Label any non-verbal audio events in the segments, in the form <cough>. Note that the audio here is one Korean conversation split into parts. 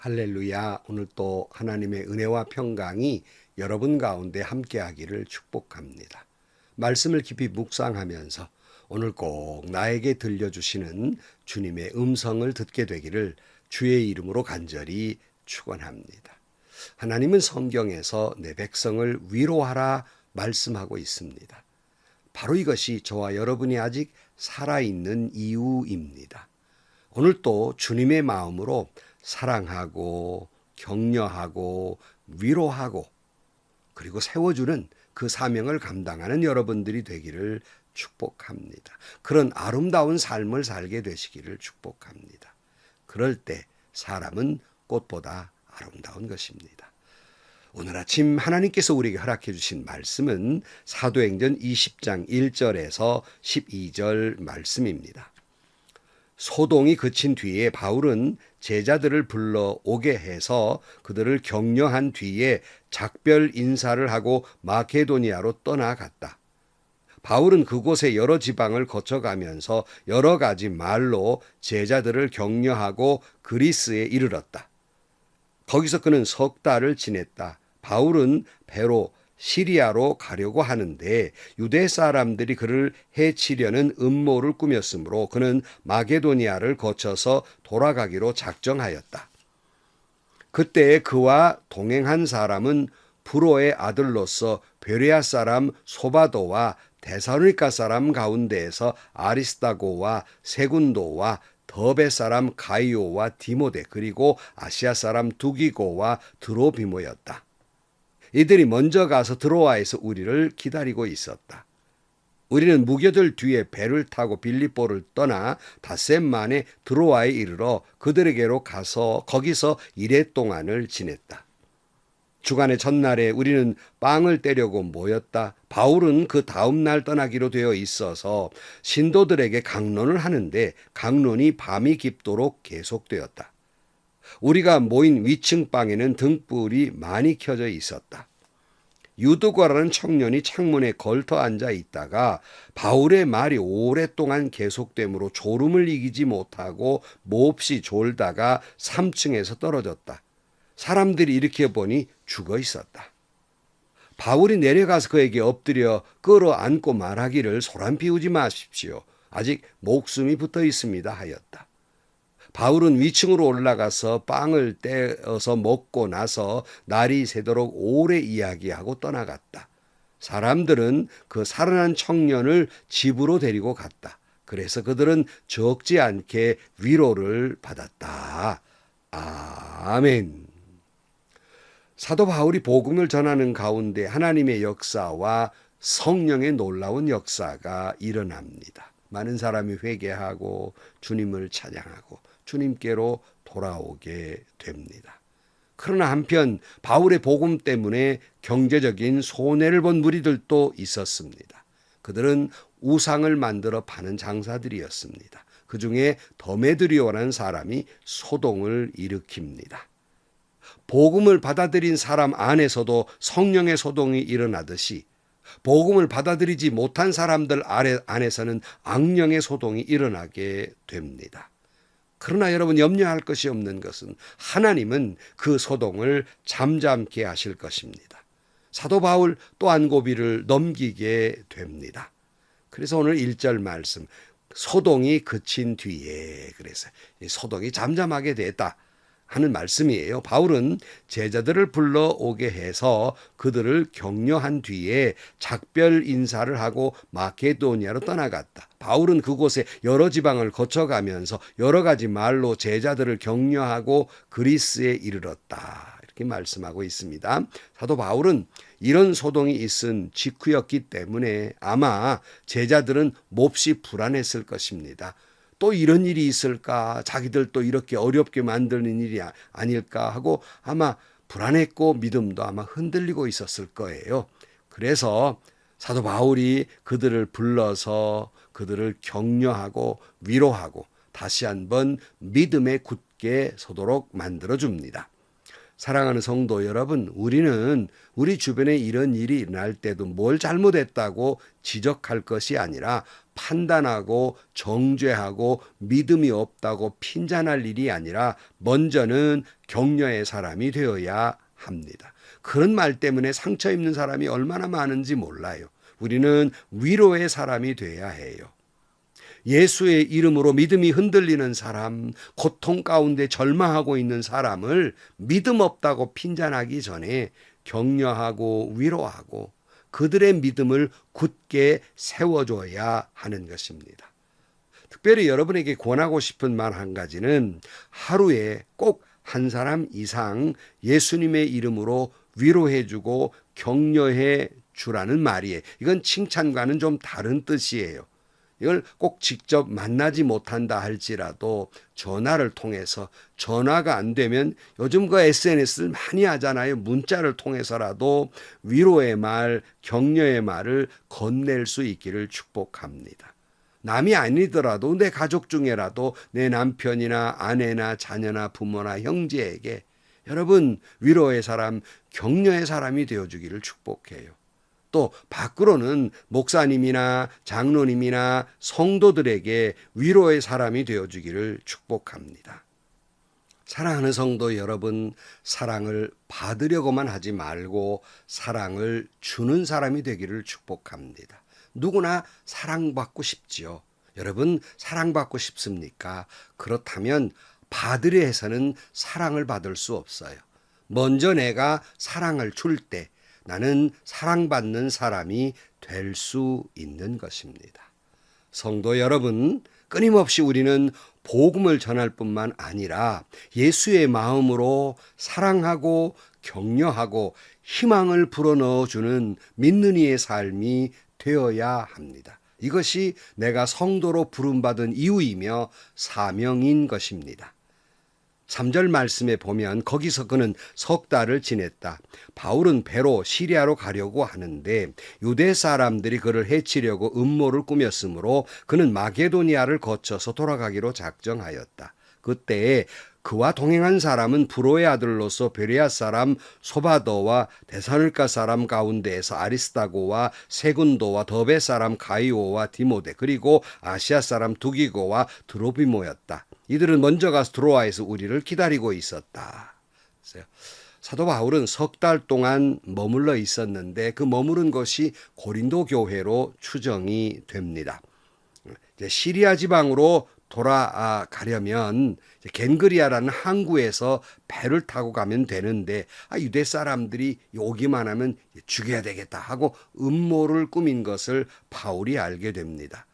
할렐루야. 오늘 또 하나님의 은혜와 평강이 여러분 가운데 함께하기를 축복합니다. 말씀을 깊이 묵상하면서 오늘 꼭 나에게 들려주시는 주님의 음성을 듣게 되기를 주의 이름으로 간절히 축원합니다. 하나님은 성경에서 내 백성을 위로하라 말씀하고 있습니다. 바로 이것이 저와 여러분이 아직 살아있는 이유입니다. 오늘 또 주님의 마음으로 사랑하고 격려하고 위로하고 그리고 세워주는 그 사명을 감당하는 여러분들이 되기를 축복합니다. 그런 아름다운 삶을 살게 되시기를 축복합니다. 그럴 때 사람은 꽃보다 아름다운 것입니다. 오늘 아침 하나님께서 우리에게 허락해 주신 말씀은 사도행전 20장 1절에서 12절 말씀입니다. 소동이 그친 뒤에 바울은 제자들을 불러 오게 해서 그들을 격려한 뒤에 작별 인사를 하고 마케도니아로 떠나갔다. 바울은 그곳의 여러 지방을 거쳐가면서 여러 가지 말로 제자들을 격려하고 그리스에 이르렀다. 거기서 그는 석 달을 지냈다. 바울은 배로 시리아로 가려고 하는데 유대 사람들이 그를 해치려는 음모를 꾸몄으므로 그는 마게도니아를 거쳐서 돌아가기로 작정하였다. 그때 그와 동행한 사람은 브로의 아들로서 베레아 사람 소바도와 데사로니카 사람 가운데에서 아리스타고와 세군도와 더베 사람 가이오와 디모데 그리고 아시아 사람 두기고와 드로비모였다. 이들이 먼저 가서 드로아에서 우리를 기다리고 있었다. 우리는 무교들 뒤에 배를 타고 빌립보를 떠나 닷새 만에 드로아에 이르러 그들에게로 가서 거기서 이래 동안을 지냈다. 주간의 첫날에 우리는 빵을 떼려고 모였다. 바울은 그 다음 날 떠나기로 되어 있어서 신도들에게 강론을 하는데 강론이 밤이 깊도록 계속되었다. 우리가 모인 위층 방에는 등불이 많이 켜져 있었다. 유두과라는 청년이 창문에 걸터 앉아 있다가 바울의 말이 오랫동안 계속되므로 졸음을 이기지 못하고 몹시 졸다가 3층에서 떨어졌다. 사람들이 일으켜 보니 죽어 있었다. 바울이 내려가서 그에게 엎드려 끌어안고 말하기를 소란 피우지 마십시오. 아직 목숨이 붙어 있습니다 하였다. 바울은 위층으로 올라가서 빵을 떼어서 먹고 나서 날이 새도록 오래 이야기하고 떠나갔다. 사람들은 그 살아난 청년을 집으로 데리고 갔다. 그래서 그들은 적지 않게 위로를 받았다. 아멘. 사도 바울이 복음을 전하는 가운데 하나님의 역사와 성령의 놀라운 역사가 일어납니다. 많은 사람이 회개하고 주님을 찬양하고 주님께로 돌아오게 됩니다. 그러나 한편 바울의 복음 때문에 경제적인 손해를 본 무리들도 있었습니다. 그들은 우상을 만들어 파는 장사들이었습니다. 그 중에 더메드리오라는 사람이 소동을 일으킵니다. 복음을 받아들인 사람 안에서도 성령의 소동이 일어나듯이 복음을 받아들이지 못한 사람들 안에서는 악령의 소동이 일어나게 됩니다. 그러나 여러분 염려할 것이 없는 것은 하나님은 그 소동을 잠잠케 하실 것입니다. 사도 바울 또한 고비를 넘기게 됩니다. 그래서 오늘 1절 말씀 소동이 그친 뒤에 그래서 소동이 잠잠하게 됐다. 하는 말씀이에요. 바울은 제자들을 불러 오게 해서 그들을 격려한 뒤에 작별 인사를 하고 마케도니아로 떠나갔다. 바울은 그곳에 여러 지방을 거쳐가면서 여러 가지 말로 제자들을 격려하고 그리스에 이르렀다. 이렇게 말씀하고 있습니다. 사도 바울은 이런 소동이 있은 직후였기 때문에 아마 제자들은 몹시 불안했을 것입니다. 또 이런 일이 있을까? 자기들 또 이렇게 어렵게 만드는 일이 아, 아닐까 하고 아마 불안했고 믿음도 아마 흔들리고 있었을 거예요. 그래서 사도 바울이 그들을 불러서 그들을 격려하고 위로하고 다시 한번 믿음에 굳게 서도록 만들어 줍니다. 사랑하는 성도 여러분, 우리는 우리 주변에 이런 일이 일어날 때도 뭘 잘못했다고 지적할 것이 아니라 판단하고 정죄하고 믿음이 없다고 핀잔할 일이 아니라 먼저는 격려의 사람이 되어야 합니다. 그런 말 때문에 상처 입는 사람이 얼마나 많은지 몰라요. 우리는 위로의 사람이 돼야 해요. 예수의 이름으로 믿음이 흔들리는 사람, 고통 가운데 절망하고 있는 사람을 믿음 없다고 핀잔하기 전에 격려하고 위로하고 그들의 믿음을 굳게 세워줘야 하는 것입니다. 특별히 여러분에게 권하고 싶은 말 한 가지는 하루에 꼭 한 사람 이상 예수님의 이름으로 위로해주고 격려해 주라는 말이에요. 이건 칭찬과는 좀 다른 뜻이에요. 이걸 꼭 직접 만나지 못한다 할지라도 전화를 통해서 전화가 안 되면 요즘 그 SNS를 많이 하잖아요. 문자를 통해서라도 위로의 말, 격려의 말을 건넬 수 있기를 축복합니다. 남이 아니더라도 내 가족 중에라도 내 남편이나 아내나 자녀나 부모나 형제에게 여러분 위로의 사람, 격려의 사람이 되어 주기를 축복해요. 또 밖으로는 목사님이나 장로님이나 성도들에게 위로의 사람이 되어 주기를 축복합니다. 사랑하는 성도 여러분, 사랑을 받으려고만 하지 말고 사랑을 주는 사람이 되기를 축복합니다. 누구나 사랑받고 싶지요. 여러분, 사랑받고 싶습니까? 그렇다면 받으려 해서는 사랑을 받을 수 없어요. 먼저 내가 사랑을 줄 때 나는 사랑받는 사람이 될 수 있는 것입니다. 성도 여러분, 끊임없이 우리는 복음을 전할 뿐만 아니라 예수의 마음으로 사랑하고 격려하고 희망을 불어넣어 주는 믿는 이의 삶이 되어야 합니다. 이것이 내가 성도로 부름받은 이유이며 사명인 것입니다. 3절 말씀에 보면 거기서 그는 석 달을 지냈다. 바울은 배로 시리아로 가려고 하는데 유대 사람들이 그를 해치려고 음모를 꾸몄으므로 그는 마게도니아를 거쳐서 돌아가기로 작정하였다. 그때에 그와 동행한 사람은 브로의 아들로서 베레아 사람 소바도와 데사늘가 사람 가운데에서 아리스타고와 세군도와 더베 사람 가이오와 디모데 그리고 아시아 사람 두기고와 드로비모였다. 이들은 먼저 가서 드로아에서 우리를 기다리고 있었다. 사도 바울은 석 달 동안 머물러 있었는데 그 머무른 것이 고린도 교회로 추정이 됩니다. 시리아 지방으로 돌아가려면 겐그리아라는 항구에서 배를 타고 가면 되는데 아, 유대 사람들이 오기만 하면 죽여야 되겠다 하고 음모를 꾸민 것을 바울이 알게 됩니다.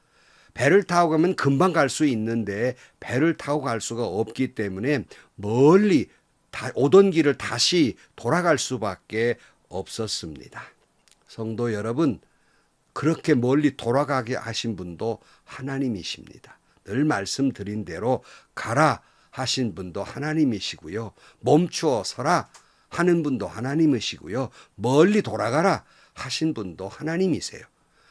배를 타고 가면 금방 갈 수 있는데 배를 타고 갈 수가 없기 때문에 멀리 다 오던 길을 다시 돌아갈 수밖에 없었습니다. 성도 여러분, 그렇게 멀리 돌아가게 하신 분도 하나님이십니다. 늘 말씀드린 대로 가라 하신 분도 하나님이시고요. 멈추어 서라 하는 분도 하나님이시고요. 멀리 돌아가라 하신 분도 하나님이세요.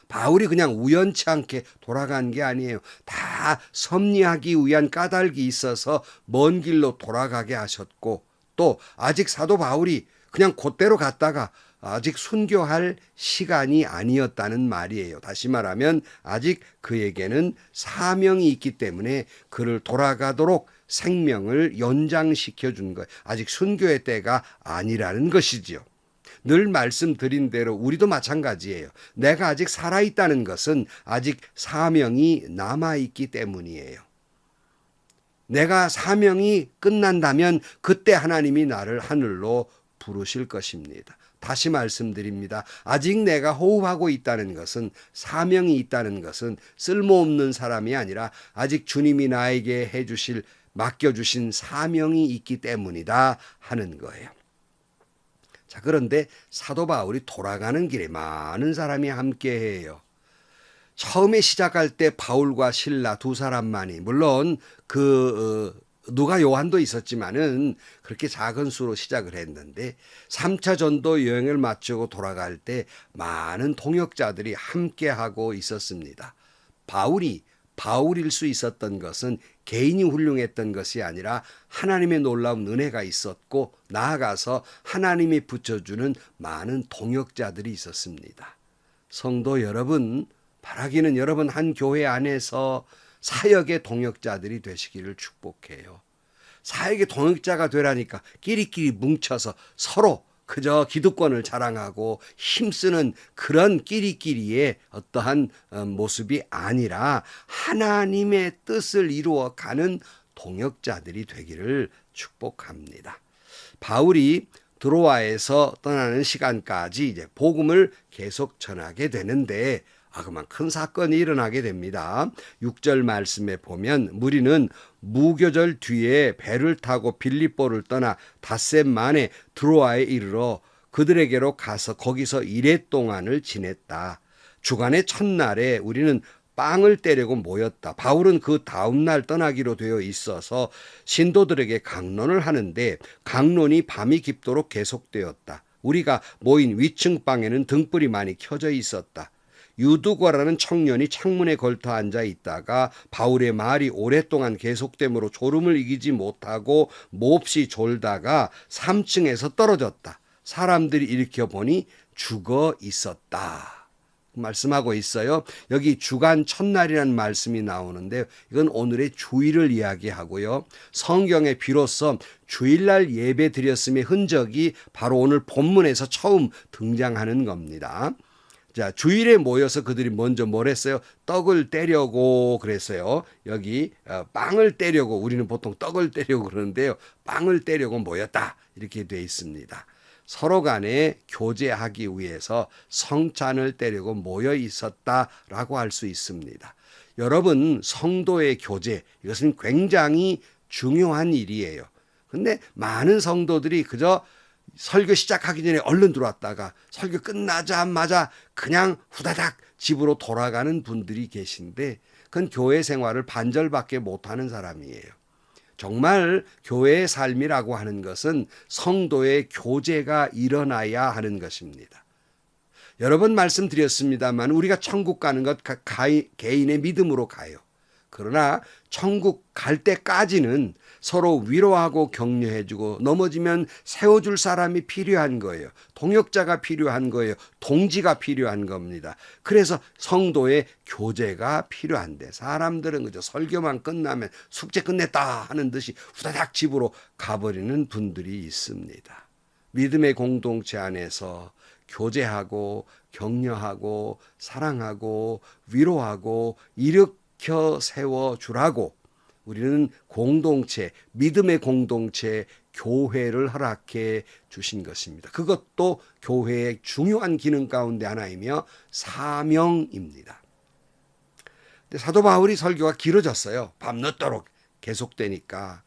바울이 그냥 우연치 않게 돌아간 게 아니에요. 다 섭리하기 위한 까닭이 있어서 먼 길로 돌아가게 하셨고 또 아직 사도 바울이 그냥 곧대로 갔다가 아직 순교할 시간이 아니었다는 말이에요. 다시 말하면 아직 그에게는 사명이 있기 때문에 그를 돌아가도록 생명을 연장시켜 준 거예요. 아직 순교의 때가 아니라는 것이지요. 늘 말씀드린 대로 우리도 마찬가지예요. 내가 아직 살아있다는 것은 아직 사명이 남아있기 때문이에요. 내가 사명이 끝난다면 그때 하나님이 나를 하늘로 부르실 것입니다. 다시 말씀드립니다. 아직 내가 호흡하고 있다는 것은 사명이 있다는 것은 쓸모없는 사람이 아니라 아직 주님이 나에게 해주실 맡겨주신 사명이 있기 때문이다 하는 거예요. 자, 그런데 사도 바울이 돌아가는 길에 많은 사람이 함께 해요. 처음에 시작할 때 바울과 신라 두 사람만이 물론 그 어, 누가 요한도 있었지만은 그렇게 작은 수로 시작을 했는데 3차 전도 여행을 마치고 돌아갈 때 많은 통역자들이 함께 하고 있었습니다. 바울이 바울일 수 있었던 것은 개인이 훌륭했던 것이 아니라 하나님의 놀라운 은혜가 있었고 나아가서 하나님이 붙여주는 많은 동역자들이 있었습니다. 성도 여러분, 바라기는 여러분 한 교회 안에서 사역의 동역자들이 되시기를 축복해요. 사역의 동역자가 되라니까 끼리끼리 뭉쳐서 서로 그저 기득권을 자랑하고 힘쓰는 그런 끼리끼리의 어떠한 어, 모습이 아니라 하나님의 뜻을 이루어 가는 동역자들이 되기를 축복합니다. 바울이 드로아에서 떠나는 시간까지 이제 복음을 계속 전하게 되는데 아, 그만 큰 사건이 일어나게 됩니다. 6절 말씀에 보면 무리는 무교절 뒤에 배를 타고 빌립보를 떠나 닷새 만에 드로아에 이르러 그들에게로 가서 거기서 이래 동안을 지냈다. 주간의 첫날에 우리는 빵을 떼려고 모였다. 바울은 그 다음날 떠나기로 되어 있어서 신도들에게 강론을 하는데 강론이 밤이 깊도록 계속되었다. 우리가 모인 위층 방에는 등불이 많이 켜져 있었다. 유두과라는 청년이 창문에 걸터 앉아 있다가 바울의 말이 오랫동안 계속됨으로 졸음을 이기지 못하고 몹시 졸다가 3층에서 떨어졌다. 사람들이 일으켜 보니 죽어 있었다. 말씀하고 있어요. 여기 주간 첫날이라는 말씀이 나오는데 이건 오늘의 주일을 이야기하고요. 성경에 비로소 주일날 예배 드렸음의 흔적이 바로 오늘 본문에서 처음 등장하는 겁니다. 자, 주일에 모여서 그들이 먼저 뭘 했어요? 떡을 떼려고 그랬어요. 여기 어, 빵을 떼려고 우리는 보통 떡을 떼려고 그러는데요. 빵을 떼려고 모였다. 이렇게 돼 있습니다. 서로 간에 교제하기 위해서 성찬을 떼려고 모여 있었다라고 할 수 있습니다. 여러분, 성도의 교제 이것은 굉장히 중요한 일이에요. 근데 많은 성도들이 그저 설교 시작하기 전에 얼른 들어왔다가 설교 끝나자마자 그냥 후다닥 집으로 돌아가는 분들이 계신데 그건 교회 생활을 반절밖에 못하는 사람이에요. 정말 교회의 삶이라고 하는 것은 성도의 교제가 일어나야 하는 것입니다. 여러 번 말씀드렸습니다만 우리가 천국 가는 것 개인의 믿음으로 가요. 그러나 천국 갈 때까지는 서로 위로하고 격려해주고 넘어지면 세워줄 사람이 필요한 거예요. 동역자가 필요한 거예요. 동지가 필요한 겁니다. 그래서 성도의 교제가 필요한데 사람들은 그저 설교만 끝나면 숙제 끝냈다 하는 듯이 후다닥 집으로 가버리는 분들이 있습니다. 믿음의 공동체 안에서 교제하고 격려하고 사랑하고 위로하고 일으켜 세워 주라고 우리는 공동체, 믿음의 공동체, 교회를 허락해 주신 것입니다. 그것도 교회의 중요한 기능 가운데 하나이며 사명입니다. 사도 바울이 설교가 길어졌어요. 밤늦도록 계속되니까.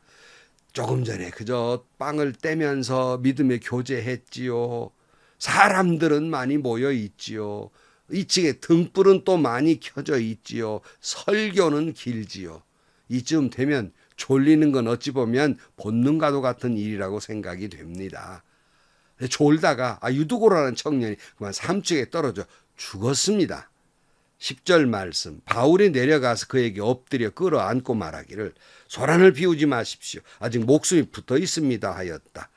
조금 전에 그저 빵을 떼면서 믿음의 교제했지요. 사람들은 많이 모여 있지요. 2층에 등불은 또 많이 켜져 있지요. 설교는 길지요. 이쯤 되면 졸리는 건 어찌 보면 본능과도 같은 일이라고 생각이 됩니다. 졸다가 아 유두고라는 청년이 그만 삼층에 떨어져 죽었습니다. 10절 말씀 바울이 내려가서 그에게 엎드려 끌어안고 말하기를 소란을 비우지 마십시오. 아직 목숨이 붙어 있습니다 하였다.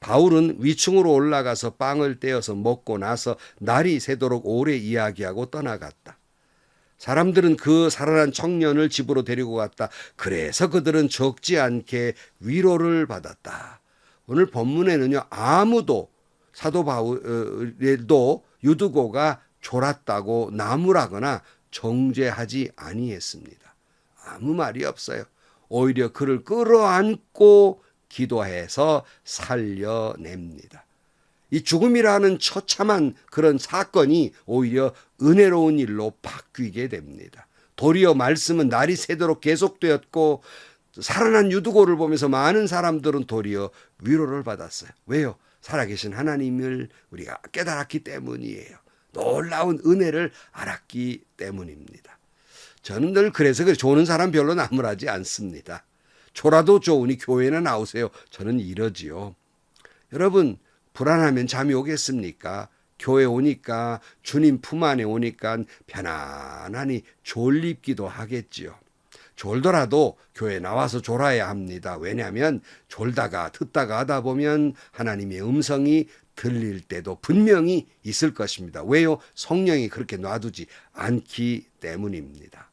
바울은 위층으로 올라가서 빵을 떼어서 먹고 나서 날이 새도록 오래 이야기하고 떠나갔다. 사람들은 그 살아난 청년을 집으로 데리고 갔다. 그래서 그들은 적지 않게 위로를 받았다. 오늘 본문에는요, 아무도 사도 바울도 유두고가 졸았다고 나무라거나 정죄하지 아니했습니다. 아무 말이 없어요. 오히려 그를 끌어안고 기도해서 살려냅니다. 이 죽음이라는 처참한 그런 사건이 오히려 은혜로운 일로 바뀌게 됩니다. 도리어 말씀은 날이 새도록 계속되었고 살아난 유두고를 보면서 많은 사람들은 도리어 위로를 받았어요. 왜요? 살아계신 하나님을 우리가 깨달았기 때문이에요. 놀라운 은혜를 알았기 때문입니다. 저는 늘 그래서 그래 조는 사람 별로 나무라지 않습니다. 조라도 좋으니 교회는 나오세요. 저는 이러지요. 여러분 불안하면 잠이 오겠습니까? 교회 오니까 주님 품 안에 오니까 편안하니 졸립기도 하겠지요. 졸더라도 교회 나와서 졸아야 합니다. 왜냐하면 졸다가 듣다가 하다 보면 하나님의 음성이 들릴 때도 분명히 있을 것입니다. 왜요? 성령이 그렇게 놔두지 않기 때문입니다.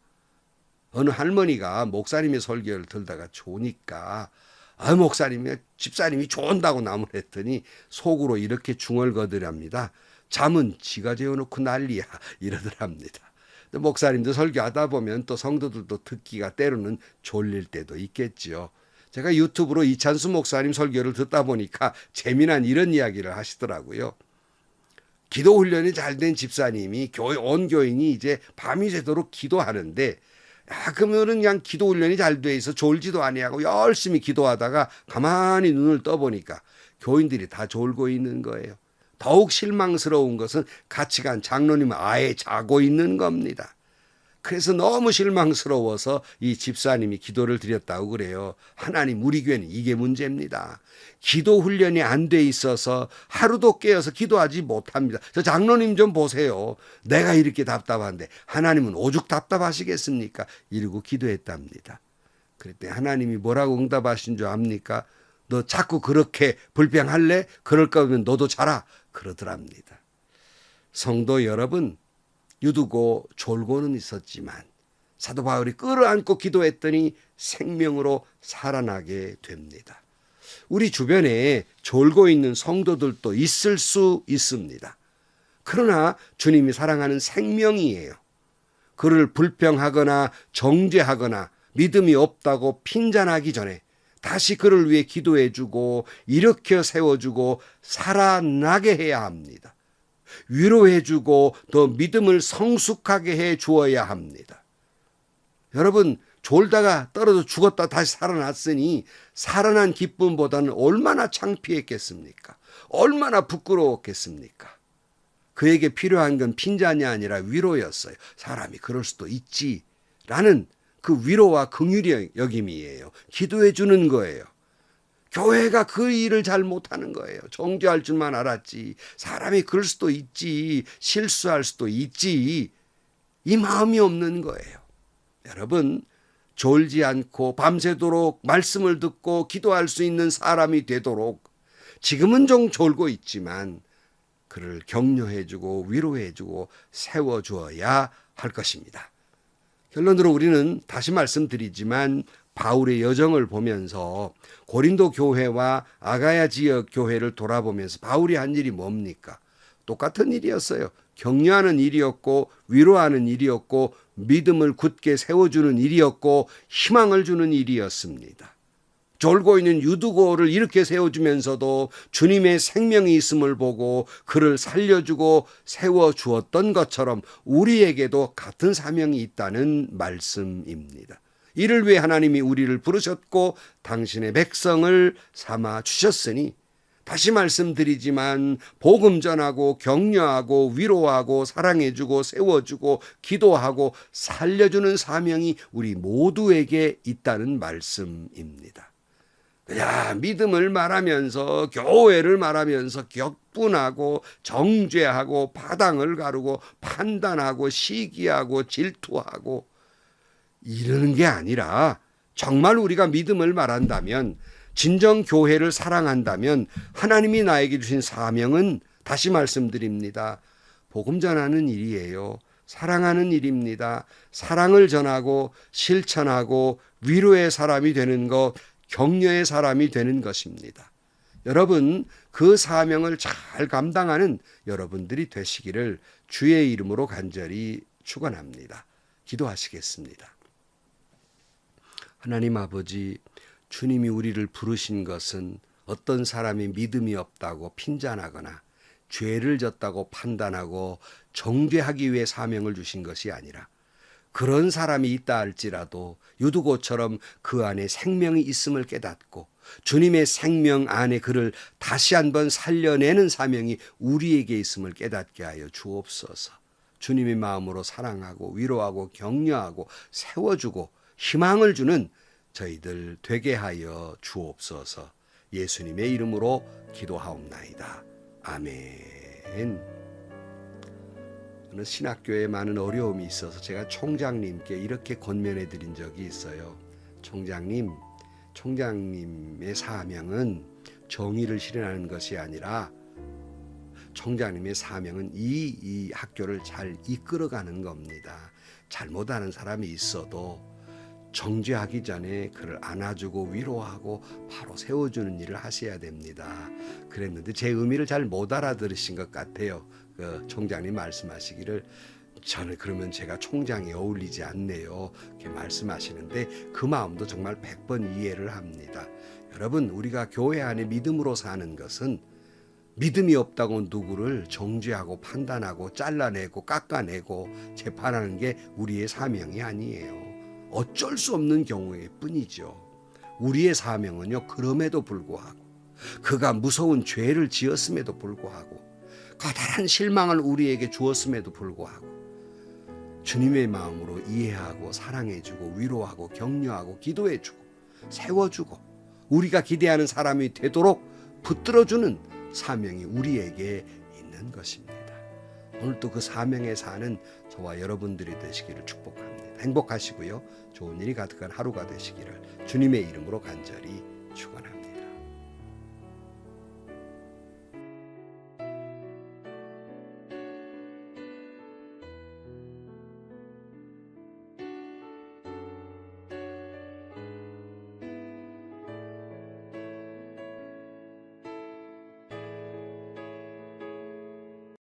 어느 할머니가 목사님의 설교를 들다가 좋으니까 아 목사님이 집사님이 좋은다고 나무를 했더니 속으로 이렇게 중얼거드랍니다. 잠은 지가 재워놓고 난리야 <laughs> 이러더랍니다. 목사님도 설교하다 보면 또 성도들도 듣기가 때로는 졸릴 때도 있겠지요. 제가 유튜브로 이찬수 목사님 설교를 듣다 보니까 재미난 이런 이야기를 하시더라고요. 기도 훈련이 잘 된 집사님이 교회 온 교인이 이제 밤이 새도록 기도하는데 야, 그러면은 그냥 기도 훈련이 잘 돼 있어 졸지도 아니하고 열심히 기도하다가 가만히 눈을 떠보니까 교인들이 다 졸고 있는 거예요. 더욱 실망스러운 것은 같이 간 장로님은 아예 자고 있는 겁니다. 그래서 너무 실망스러워서 이 집사님이 기도를 드렸다고 그래요. 하나님, 우리 교회는 이게 문제입니다. 기도 훈련이 안 돼 있어서 하루도 깨어서 기도하지 못합니다. 저 장로님 좀 보세요. 내가 이렇게 답답한데 하나님은 오죽 답답하시겠습니까? 이러고 기도했답니다. 그랬더니 하나님이 뭐라고 응답하신 줄 압니까? 너 자꾸 그렇게 불평할래? 그럴 거면 너도 자라. 그러더랍니다. 성도 여러분, 유두고 졸고는 있었지만 사도 바울이 끌어안고 기도했더니 생명으로 살아나게 됩니다. 우리 주변에 졸고 있는 성도들도 있을 수 있습니다. 그러나 주님이 사랑하는 생명이에요. 그를 불평하거나 정죄하거나 믿음이 없다고 핀잔하기 전에 다시 그를 위해 기도해주고 일으켜 세워주고 살아나게 해야 합니다. 위로해주고 더 믿음을 성숙하게 해 주어야 합니다. 여러분, 졸다가 떨어져 죽었다 다시 살아났으니 살아난 기쁨보다는 얼마나 창피했겠습니까? 얼마나 부끄러웠겠습니까? 그에게 필요한 건 핀잔이 아니라 위로였어요. 사람이 그럴 수도 있지. 라는 그 위로와 긍휼의 여김이에요. 기도해 주는 거예요. 교회가 그 일을 잘 못하는 거예요. 정죄할 줄만 알았지. 사람이 그럴 수도 있지. 실수할 수도 있지. 이 마음이 없는 거예요. 여러분, 졸지 않고 밤새도록 말씀을 듣고 기도할 수 있는 사람이 되도록 지금은 좀 졸고 있지만 그를 격려해주고 위로해주고 세워주어야 할 것입니다. 결론으로 우리는 다시 말씀드리지만 바울의 여정을 보면서 고린도 교회와 아가야 지역 교회를 돌아보면서 바울이 한 일이 뭡니까? 똑같은 일이었어요. 격려하는 일이었고 위로하는 일이었고 믿음을 굳게 세워주는 일이었고 희망을 주는 일이었습니다. 졸고 있는 유두고를 이렇게 세워주면서도 주님의 생명이 있음을 보고 그를 살려주고 세워주었던 것처럼 우리에게도 같은 사명이 있다는 말씀입니다. 이를 위해 하나님이 우리를 부르셨고 당신의 백성을 삼아 주셨으니 다시 말씀드리지만 복음 전하고 격려하고 위로하고 사랑해 주고 세워 주고 기도하고 살려 주는 사명이 우리 모두에게 있다는 말씀입니다. 그냥 믿음을 말하면서 교회를 말하면서 격분하고 정죄하고 바당을 가르고 판단하고 시기하고 질투하고 이러는 게 아니라 정말 우리가 믿음을 말한다면 진정 교회를 사랑한다면 하나님이 나에게 주신 사명은 다시 말씀드립니다. 복음 전하는 일이에요. 사랑하는 일입니다. 사랑을 전하고 실천하고 위로의 사람이 되는 것, 격려의 사람이 되는 것입니다. 여러분, 그 사명을 잘 감당하는 여러분들이 되시기를 주의 이름으로 간절히 축원합니다. 기도하시겠습니다. 하나님 아버지, 주님이 우리를 부르신 것은 어떤 사람이 믿음이 없다고 핀잔하거나 죄를 졌다고 판단하고 정죄하기 위해 사명을 주신 것이 아니라 그런 사람이 있다 할지라도 유두고처럼 그 안에 생명이 있음을 깨닫고 주님의 생명 안에 그를 다시 한번 살려내는 사명이 우리에게 있음을 깨닫게 하여 주옵소서. 주님의 마음으로 사랑하고 위로하고 격려하고 세워주고 희망을 주는 저희들 되게 하여 주옵소서. 예수님의 이름으로 기도하옵나이다. 아멘. 어느 신학교에 많은 어려움이 있어서 제가 총장님께 이렇게 권면해 드린 적이 있어요. 총장님, 총장님의 사명은 정의를 실현하는 것이 아니라 총장님의 사명은 이, 이 학교를 잘 이끌어가는 겁니다. 잘못하는 사람이 있어도 정죄하기 전에 그를 안아주고 위로하고 바로 세워주는 일을 하셔야 됩니다. 그랬는데 제 의미를 잘 못 알아들으신 것 같아요. 그 총장님 말씀하시기를 저는 그러면 제가 총장에 어울리지 않네요. 이렇게 말씀하시는데 그 마음도 정말 100번 이해를 합니다. 여러분, 우리가 교회 안에 믿음으로 사는 것은 믿음이 없다고 누구를 정죄하고 판단하고 잘라내고 깎아내고 재판하는 게 우리의 사명이 아니에요. 어쩔 수 없는 경우일 뿐이죠. 우리의 사명은요, 그럼에도 불구하고, 그가 무서운 죄를 지었음에도 불구하고, 커다란 실망을 우리에게 주었음에도 불구하고, 주님의 마음으로 이해하고 사랑해주고 위로하고 격려하고 기도해주고 세워주고 우리가 기대하는 사람이 되도록 붙들어주는 사명이 우리에게 있는 것입니다. 오늘도 그 사명에 사는 저와 여러분들이 되시기를 축복합니다. 행복하시고요. 좋은 일이 가득한 하루가 되시기를 주님의 이름으로 간절히